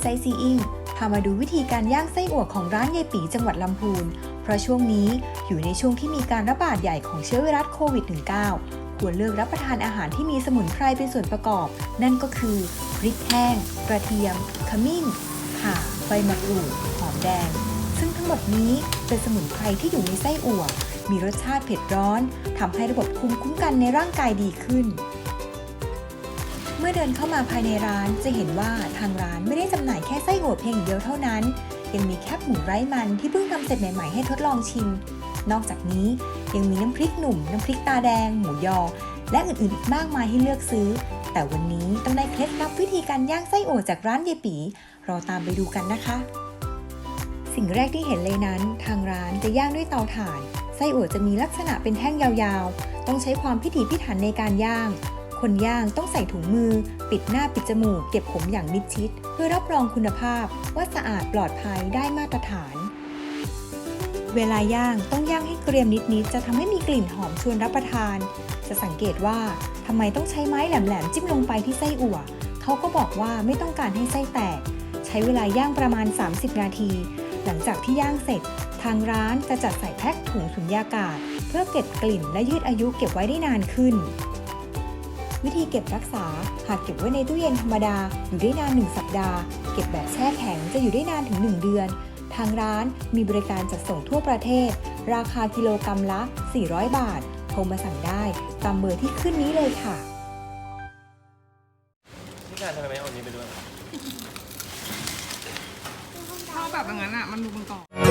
ไซต์ซีอิงพามาดูวิธีการย่างไส้อั่วของร้านยายปีจังหวัดลำพูน เพราะช่วงนี้อยู่ในช่วงที่มีการระบาดใหญ่ของเชื้อไวรัสโควิด -19 ควรเลือกรับประทานอาหารที่มีสมุนไพรเป็นส่วนประกอบ นั่นก็คือ พริกแห้ง กระเทียม ขมิ้น ข่า ใบมะกรูด หอมแดง ซึ่งทั้งหมดนี้เป็นสมุนไพรที่อยู่ในไส้อั่ว มีรสชาติเผ็ดร้อนทำให้ระบบภูมิคุ้มกันในร่างกายดีขึ้นเมื่อเดินเข้ามาภายในร้านจะเห็นว่าทางร้าน ส้อั่วเพียงอย่างเดียวเท่านั้น ยังมีแคบหมูไร้มันที่เพิ่งทำเสร็จใหม่ๆให้ทดลองชิม นอกจากนี้ยังมีน้ำพริกหนุ่ม น้ำพริกตาแดง หมูยอ และอื่นๆอีกมากมายให้เลือกซื้อ แต่วันนี้ต้องได้เคล็ดลับวิธีการย่างไส้อั่วจากร้านเยปีเราตามไปดูกันนะคะ สิ่งแรกที่เห็นเลยนั้น ทางร้านจะย่างด้วยเตาถ่านไส้อั่วจะมีลักษณะเป็นแท่งยาวๆ ต้องใช้ความพิถีพิถันในการย่าง คนย่างต้องใส่ถุงมือ ปิดหน้าปิดจมูก เก็บผมอย่างมิดชิด เพื่อรับรองคุณภาพว่าสะอาดปลอดภัยได้มาตรฐาน เวลาย่างต้องย่างให้เกรียมนิดๆจะทำให้มีกลิ่นหอมชวนรับประทาน จะสังเกตว่าทำไมต้องใช้ไม้แหลมๆจิ้มลงไปที่ไส้อั่วเขาก็บอกว่าไม่ต้องการให้ไส้แตก ใช้เวลาย่างประมาณ 30 นาที หลังจากที่ย่างเสร็จ ทางร้านจะจัดใส่แพ็คถุงสุญญากาศ เพื่อเก็บกลิ่นและยืดอายุเก็บไว้ได้นานขึ้น วิธีเก็บรักษา หากเก็บไว้ในตู้เย็นธรรมดา อยู่ได้นาน 1 สัปดาห์ เก็บแบบแช่แข็งจะอยู่ได้นานถึง 1 เดือน ทางร้านมีบริการจัดส่งทั่วประเทศ ราคากิโลกรรัมละ 400 บาท โทรมาสั่งได้ตามเบอร์ที่ขึ้นนี้เลยค่ะพี่การทำไมไม่เอาอันนี้ไปด้วยชอบแบบอย่างนั้นอะ มันดูมันกรอบ